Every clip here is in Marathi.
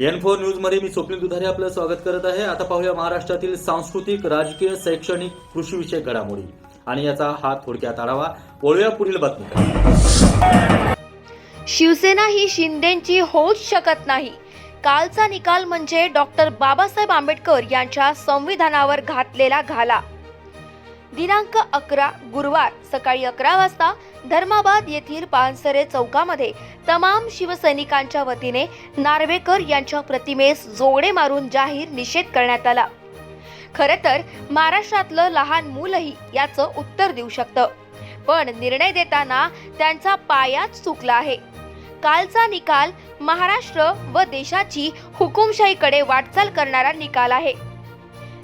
एन फोर न्यूजमध्ये मी स्वप्नील दुधारे आपलं स्वागत करत आहे. आता पाहूया महाराष्ट्रातील सांस्कृतिक राजकीय शैक्षणिक कृषीविषयक घडामोडी. आणि याचा हा थोडक्यात आढावा वळूया पुढील बातमी शिवसेना ही शिंदेची होऊच शकत नाही. कालचा निकाल म्हणजे डॉक्टर बाबासाहेब आंबेडकर यांच्या संविधानावर घातलेला घाला. दिनांक अकरा गुरुवार सकाळी अकरा वाजता धर्माबाद येथील पानसरे चौकामध्ये तमाम शिवसैनिकांच्या वतीने नार्वेकर यांच्या प्रतिमेस जोडे मारून जाहीर निषेध करण्यात आला. खरं तर महाराष्ट्रातलं लहान मूलही याचं उत्तर देऊ शकतं. पण निर्णय देताना त्यांचा पायाच चुकला आहे. कालचा निकाल महाराष्ट्र व देशाची हुकुमशाहीकडे वाटचाल करणारा निकाल आहे.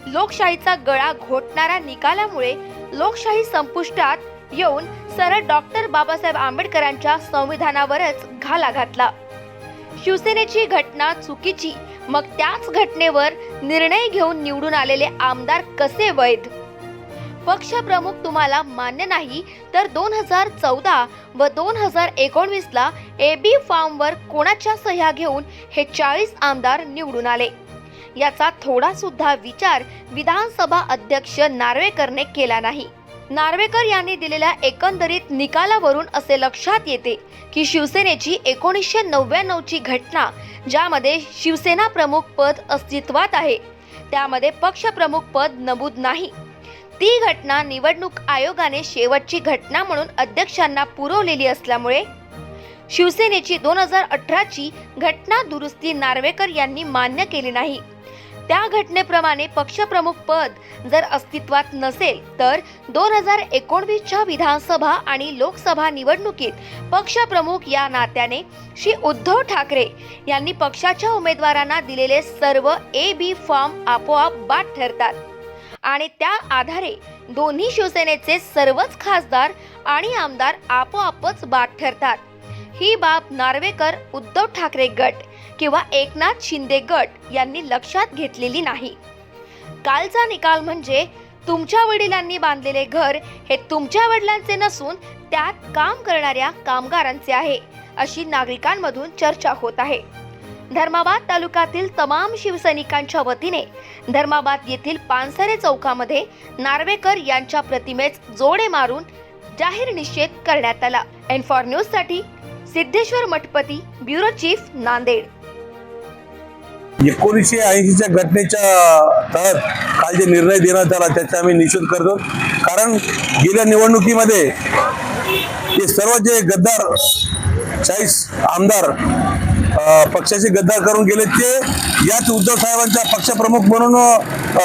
लोकशाहीचा गळा घोटणाऱ्या निकालामुळे लोकशाही संपुष्टात येऊन सरळ डॉक्टर बाबासाहेब आंबेडकरांच्या संविधानावरच घाला घातला. शिवसेनेची घटना चुकीची मग त्याच घटनेवर निर्णय घेऊन निवडून आलेले आमदार कसे वैध? पक्षप्रमुख तुम्हाला मान्य नाही तर दोन हजार चौदा व दोन हजार एकोणवीसला ए बी फॉर्मवर कोणाच्या सह्या घेऊन हे चाळीस आमदार निवडून आले? याचा थोडा सुद्धा विचार विधानसभा अध्यक्ष नार्वेकरने केला नाही. नार्वेकर यांनी दिलेल्या एकंदरीत निकालावरून असे लक्षात येते की शिवसेनेची एकोणीसशे नव्याण्णवची घटना ज्यामध्ये शिवसेना प्रमुख पद अस्तित्वात आहे त्यामध्ये पक्षप्रमुख पद नमूद नाही. ती घटना निवडणूक आयोगाने शेवटची घटना म्हणून अध्यक्षांना पुरवलेली असल्यामुळे शिवसेनेची दोन हजार अठराची घटना दुरुस्ती नार्वेकर यांनी मान्य केली नाही. त्या घटनेप्रमाणे पक्षप्रमुख पद जर अस्तित्वात नसेल तर दोन हजार एकोणवीसच्या विधानसभा आणि लोकसभा निवडणुकीत पक्षप्रमुख या नात्याने श्री उद्धव ठाकरे यांनी पक्षाच्या उमेदवारांना दिलेले सर्व ए बी फॉर्म आपोआप बाद ठरतात. आणि त्या आधारे दोन्ही शिवसेनेचे सर्वच खासदार आणि आमदार आपोआपच बाद ठरतात. ही बाब नार्वेकर उद्धव ठाकरे गट किंवा एकनाथ शिंदे गट यांनी लक्षात घेतलेली नाही. कालचा निकाल म्हणजे तुमच्या वडिलांनी बांधलेले घर हे तुमच्या वडिलांचे नसून त्यात काम करणाऱ्या कामगारांचे आहे अशी नागरिकांमधून चर्चा होत आहे. धर्माबाद तालुक्यातील तमाम शिवसैनिकांच्या वतीने धर्माबाद येथील पानसरे चौकामध्ये नार्वेकर यांच्या प्रतिमेस जोडे मारून जाहीर निषेध करण्यात आला. एन फॉर न्यूजसाठी सिद्धेश्वर मठपती ब्युरो चीफ नांदेड. एकोणीसशे ऐंशीच्या घटनेच्या तहत काल जे निर्णय देण्यात आला त्याचा आम्ही निषेध करतो. कारण गेल्या निवडणुकीमध्ये हे सर्व जे गद्दार चाळीस आमदार पक्षाचे गद्दार करून गेले ते याच उद्धव साहेबांच्या पक्षप्रमुख म्हणून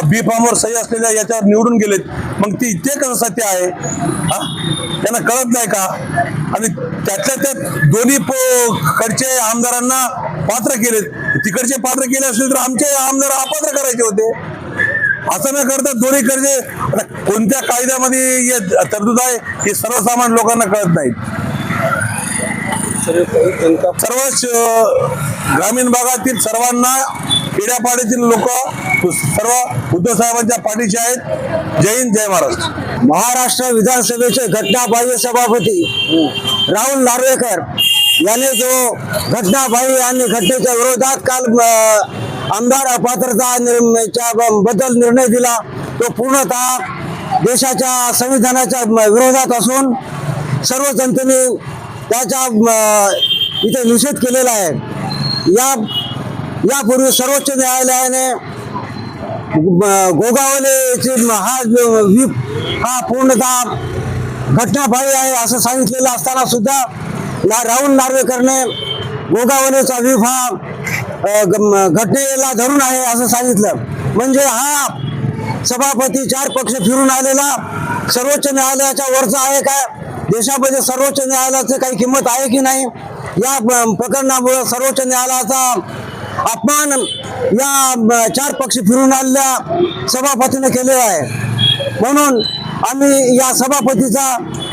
बी फॉर्मवर सही असलेल्या याच्यावर निवडून गेलेत. मग ती ते कसं सत्य आहे? हा? त्यांना कळत नाही का? आणि त्यातल्या त्यात दोन्ही पो- कडचे आमदारांना पात्र केलेत. तिकडचे पात्र केले असतील तर आमचे आमदार अपात्र करायचे होते. असं न करता दोन्ही कर्जे कोणत्या कायद्यामध्ये तरतूद आहे हे सर्वसामान्य लोकांना कळत नाही सर्वच ग्रामीण भागातील सर्वांना खेड्यापाड्यातील लोक सर्व उद्धव साहेबांच्या पाठीचे आहेत. जय हिंद जय महाराष्ट्र. महाराष्ट्र विधानसभेचे घटनाबाह्य सभापती राहुल नार्वेकर याने जो घटनाबाह्य आणि घटनेच्या विरोधात काल आमदार अपात्रता निर्णयाच्या ब- बद्दल निर्णय दिला तो पूर्णतः देशाच्या संविधानाच्या विरोधात असून सर्व जनतेने त्याच्या इथे निषेध केलेला आहे. या यापूर्वी सर्वोच्च न्यायालयाने गोगावलेचे हा जो व्हीप हा पूर्णतः घटनाबाह्य आहे असं सांगितलेलं असताना सुद्धा ना राहुल नार्वेकरने गोगावलेचा विभाग ग- घटनेला धरून आहे असं सांगितलं. म्हणजे हा सभापती चार पक्ष फिरून आलेला सर्वोच्च न्यायालयाच्या वरचा आहे का देशामध्ये सर्वोच्च न्यायालयाची काही किंमत आहे की नाही? या ब- प्रकरणामुळे सर्वोच्च न्यायालयाचा अपमान या चार पक्ष फिरून आलेल्या सभापतीने केलेला आहे. म्हणून आम्ही या सभापतीचा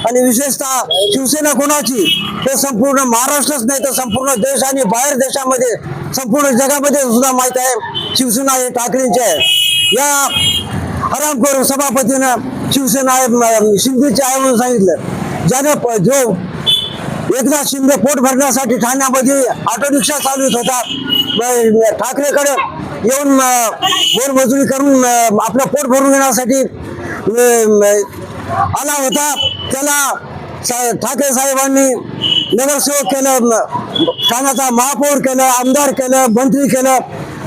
आणि विशेषतः शिवसेना कोणाची? हे संपूर्ण महाराष्ट्रच नाही तर संपूर्ण देश आणि बाहेर देशामध्ये संपूर्ण जगामध्ये सुद्धा माहीत आहे शिवसेना हे ठाकरेंचे आहे. या हरामखोर सभापतीनं शिवसेना आहे, शिंदेची आहे म्हणून सांगितलं. ज्याने प- जो एकनाथ शिंदे पोट भरण्यासाठी ठाण्यामध्ये ऑटो रिक्षा चालवित होता ठाकरेकडे येऊन अ, मोलमजुरी करून आपलं पोट भरून घेण्यासाठी आला होता. त्याला ठाकरे साहेबांनी नगरसेवक केलं ठाण्याचा महापौर केलं आमदार केलं मंत्री केलं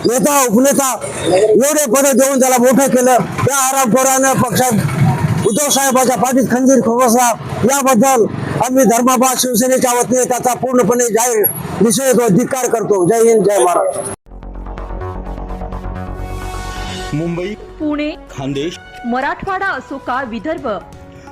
नेता उपनेता एवढे पद देऊन त्याला मोठं केलं. त्या आरामखोरानं पक्षात उद्धव साहेबाच्या पाठीत खंजीर खोबसला याबद्दल आम्ही धर्माबाद शिवसेनेच्या वतीने त्याचा पूर्णपणे जाहीर निषेध व धिक्कार करतो. जय हिंद जय महाराष्ट्र. मुंबई पुणे खानदेश मराठवाडा असो का विदर्भ